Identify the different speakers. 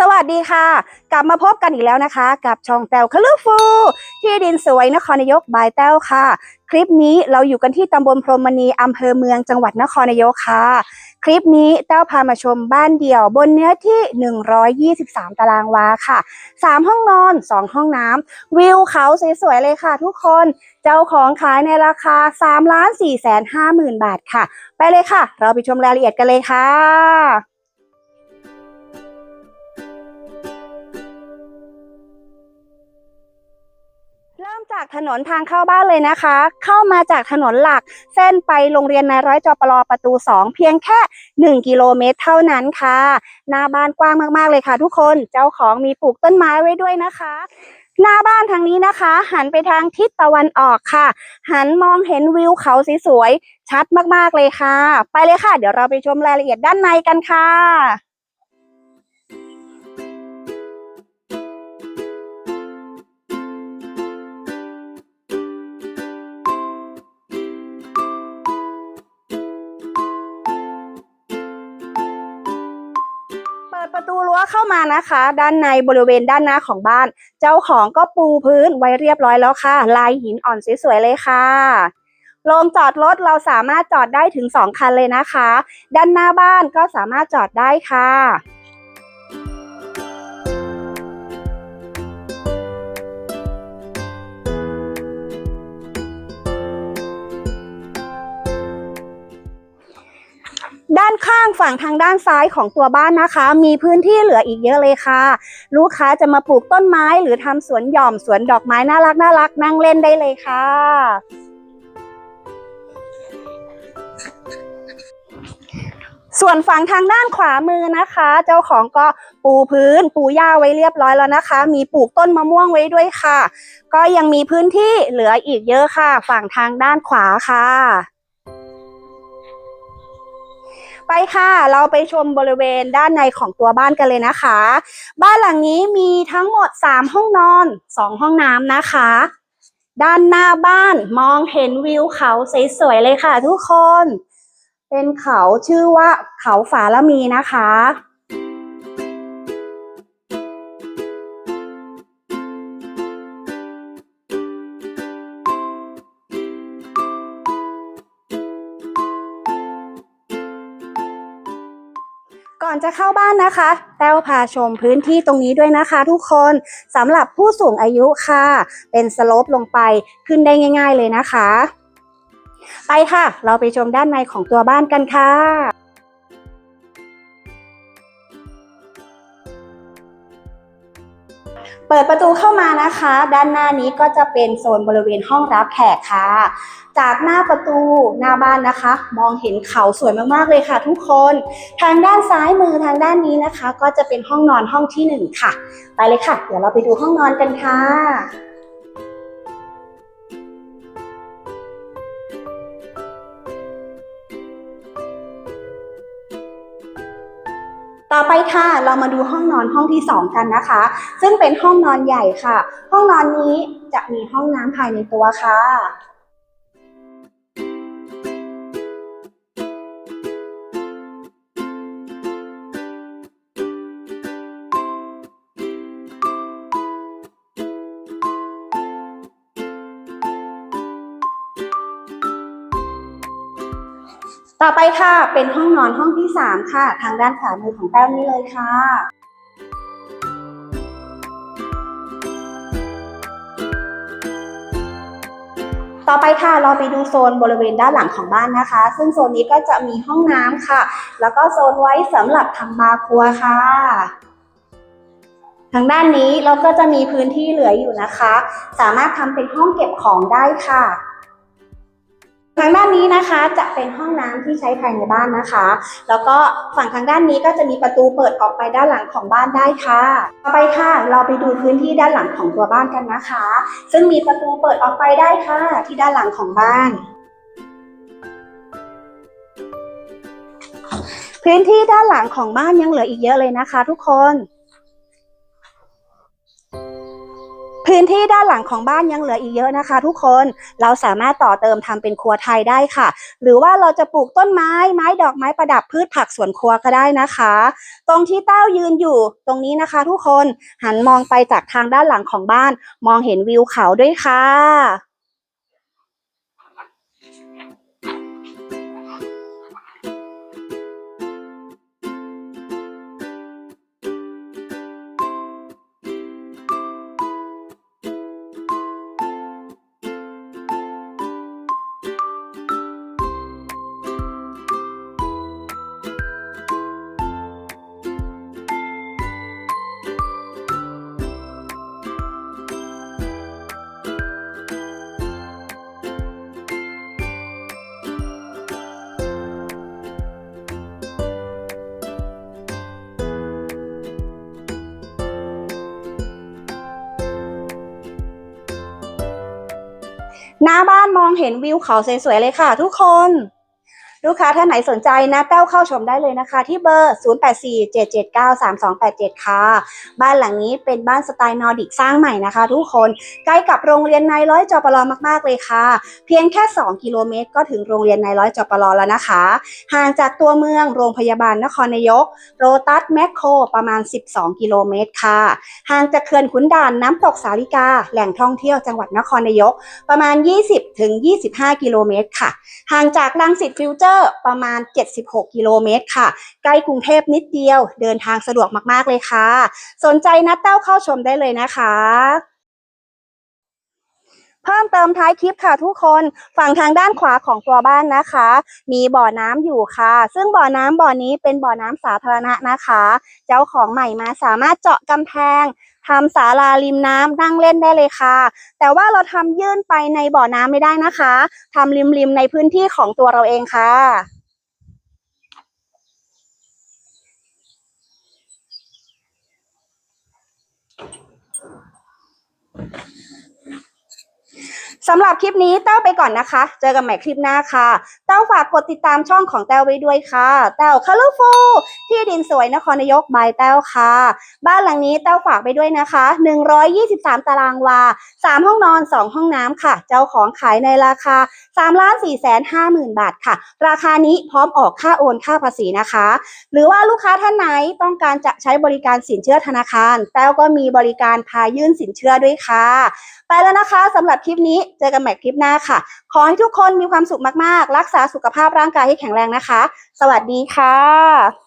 Speaker 1: สวัสดีค่ะ กลับมาพบกันอีกแล้วนะคะ กับช่องแต้วคลือฟู ที่ดินสวยนครนายกบายแต้วค่ะ คลิปนี้เราอยู่กันที่ตำบลพรหมณีอำเภอเมืองจังหวัดนครนายกค่ะ คลิปนี้แต้วพามาชมบ้านเดี่ยว บนเนื้อที่ 123 ตารางวาค่ะ 3 ห้องนอน 2 ห้องน้ำวิวเขาสวยๆเลยค่ะ ทุกคนเจ้าของขายในราคา3ล้าน4แสน5หมื่นบาทค่ะ ไปเลยค่ะ เราไปชมรายละเอียดกันเลยค่ะ จากถนนทางเข้าบ้านเลยนะคะ เข้ามาจากถนนหลัก เส้นไปโรงเรียนนายร้อยจอปรประตู 2 เพียงแค่ 1 กิโลเมตรเท่านั้นค่ะ หน้าบ้านกว้างมากๆเลยค่ะ ทุกคนเจ้าของมีปลูกต้นไม้ไว้ด้วยนะคะ หน้าบ้านทางนี้นะคะ หันไปทางทิศตะวันออกค่ะ หันมองเห็นวิวเขาสวยๆชัดมากๆเลยค่ะ ไปเลยค่ะ เดี๋ยวเราไปชมรายละเอียดด้านในกันค่ะ ประตูรั้วเข้ามานะคะ ด้านในบริเวณด้านหน้าของบ้าน เจ้าของก็ปูพื้นไว้เรียบร้อยแล้วค่ะ ลายหินอ่อนสวยๆเลยค่ะโรงจอดรถเราสามารถจอดได้ถึง 2 คันเลยนะคะ ด้านหน้าบ้านก็สามารถจอดได้ค่ะ ด้านข้างฝั่งทางด้านซ้ายของตัวบ้านนะคะ มีพื้นที่เหลืออีกเยอะเลยค่ะ ลูกค้าจะมาปลูกต้นไม้หรือทำสวนหย่อมสวนดอกไม้น่ารักน่ารักนั่งเล่นได้เลยค่ะส่วนฝั่งทางด้านขวามือนะคะ เจ้าของก็ปูพื้น ปูหญ้าไว้เรียบร้อยแล้วนะคะ มีปลูกต้นมะม่วงไว้ด้วยค่ะ ก็ยังมีพื้นที่เหลืออีกเยอะค่ะ ฝั่งทางด้านขวาค่ะ ไปค่ะ เราไปชมบริเวณด้านในของตัวบ้านกันเลยนะคะ บ้านหลังนี้มีทั้งหมด 3 ห้องนอน 2 ห้องน้ำนะคะ ด้านหน้าบ้านมองเห็นวิวเขาสวยๆเลยค่ะทุกคน เป็นเขาชื่อว่าเขาฝาละมีนะคะ อนจะเข้าบ้านนะคะแต้วพาชมพื้นที่ตรงนี้ด้วยนะคะ ทุกคนสำหรับผู้สูงอายุค่ะ เป็นสโลปลงไปขึ้นได้ง่าย ๆ เลยนะคะ ไปค่ะ เราไปชมด้านในของตัวบ้านกันค่ะ เปิดประตูเข้ามานะคะ ด้านหน้านี้ก็จะเป็นโซนบริเวณห้องรับแขกค่ะ จากหน้าประตูหน้าบ้านนะคะ มองเห็นเขาสวยมากๆเลยค่ะ ทุกคน ทางด้านซ้ายมือทางด้านนี้นะคะ ก็จะเป็นห้องนอนห้องที่หนึ่งค่ะ ไปเลยค่ะ เดี๋ยวเราไปดูห้องนอนกันค่ะ ต่อไปค่ะเรามาดูห้องนอนห้องที่สองกันนะคะ ซึ่งเป็นห้องนอนใหญ่ค่ะ ห้องนอนนี้จะมีห้องน้ำภายในตัวค่ะ ต่อไปค่ะเป็นห้องนอนห้องที่ 3 ค่ะ ทางด้านขวามือของแต้วนี่เลยค่ะต่อไปค่ะเราไปดูโซนบริเวณด้านหลังของบ้านนะคะ ซึ่งโซนนี้ก็จะมีห้องน้ำค่ะ แล้วก็โซนไว้สำหรับทำบาร์ครัวค่ะ ทางด้านนี้เราก็จะมีพื้นที่เหลืออยู่นะคะ สามารถทำเป็นห้องเก็บของได้ค่ะ ทางด้านนี้นะคะจะเป็นห้องน้ำที่ใช้ภายในบ้านนะคะ แล้วก็ฝั่งทางด้านนี้ก็จะมีประตูเปิดออกไปด้านหลังของบ้านได้ค่ะ ต่อไปค่ะ เราไปดูพื้นที่ด้านหลังของตัวบ้านกันนะคะ ซึ่งมีประตูเปิดออกไปได้ค่ะ ที่ด้านหลังของบ้าน พื้นที่ด้านหลังของบ้านยังเหลืออีกเยอะเลยนะคะ ทุกคน พื้นที่ด้านหลังของบ้านยังเหลืออีกเยอะนะคะ ทุกคนเราสามารถต่อเติมทำเป็นครัวไทยได้ค่ะ หรือว่าเราจะปลูกต้นไม้ไม้ดอกไม้ประดับพืชผักสวนครัวก็ได้นะคะ ตรงที่เต้ายืนอยู่ตรงนี้นะคะ ทุกคนหันมองไปจากทางด้านหลังของบ้าน มองเห็นวิวเขาด้วยค่ะ หน้าบ้านมองเห็นวิวเขาสวยๆเลยค่ะทุกคน ลูกค้าท่านไหนสนใจนะแต้วเข้าชมได้เลยนะคะ ที่เบอร์ 0847793287 ค่ะ บ้านหลังนี้เป็นบ้านสไตล์นอร์ดิกสร้างใหม่นะคะ ทุกคนใกล้กับโรงเรียนนายร้อยจปรมากๆเลยค่ะ เพียงแค่ 2 กิโลเมตร ก็ถึงโรงเรียนนายร้อยจปรแล้วนะคะ ห่างจากตัวเมืองโรงพยาบาลนครนายกโรตัสแมคโครประมาณ 12 กิโลเมตรค่ะ ห่างจากเขื่อนขุนด่านน้ำตกสาลิกา แหล่งท่องเที่ยวจังหวัดนครนายก ประมาณ 20ถึง25 กิโลเมตรค่ะ ห่างจากลังสิตฟิวเจอร์ประมาณ 76 กิโลเมตรค่ะ ใกล้กรุงเทพนิดเดียวเดินทางสะดวกมากๆเลยค่ะ สนใจนัดเต้าเข้าชมได้เลยนะคะเพิ่มเติมท้ายคลิปค่ะทุกคนฝั่งทางด้านขวาของตัวบ้านนะคะ มีบ่อน้ำอยู่ค่ะ ซึ่งบ่อน้ำบ่อนี้เป็นบ่อน้ำสาธารณะนะคะ เจ้าของใหม่มาสามารถเจาะกำแพง ทำศาลาริมน้ำนั่งเล่นได้เลยค่ะ แต่ว่าเราทำยื่นไปในบ่อน้ำไม่ได้นะคะทำริมๆในพื้นที่ของตัวเราเองค่ะ สำหรับคลิปนี้เต้าไปก่อนนะคะ เจอกันใหม่คลิปหน้าค่ะ เต้าฝากกดติดตามช่องของเต้าไว้ด้วยค่ะ เต้าคาร์ฟูที่ดินสวยนครนายกบายเต้าค่ะ บ้านหลังนี้เต้าฝากไปด้วยนะคะ 123 ตารางวา 3 ห้องนอน 2 ห้องน้ำค่ะ เจ้าของขายในราคา3ล้าน4แสน5หมื่นบาทค่ะ ราคานี้พร้อมออกค่าโอนค่าภาษีนะคะ หรือว่าลูกค้าท่านไหนต้องการจะใช้บริการสินเชื่อธนาคาร แต้วก็มีบริการพายื่นสินเชื่อด้วยค่ะ ไปแล้วนะคะสำหรับคลิปนี้เจอกันใหม่คลิปหน้าค่ะ ขอให้ทุกคนมีความสุขมากๆ รักษาสุขภาพร่างกายให้แข็งแรงนะคะ สวัสดีค่ะ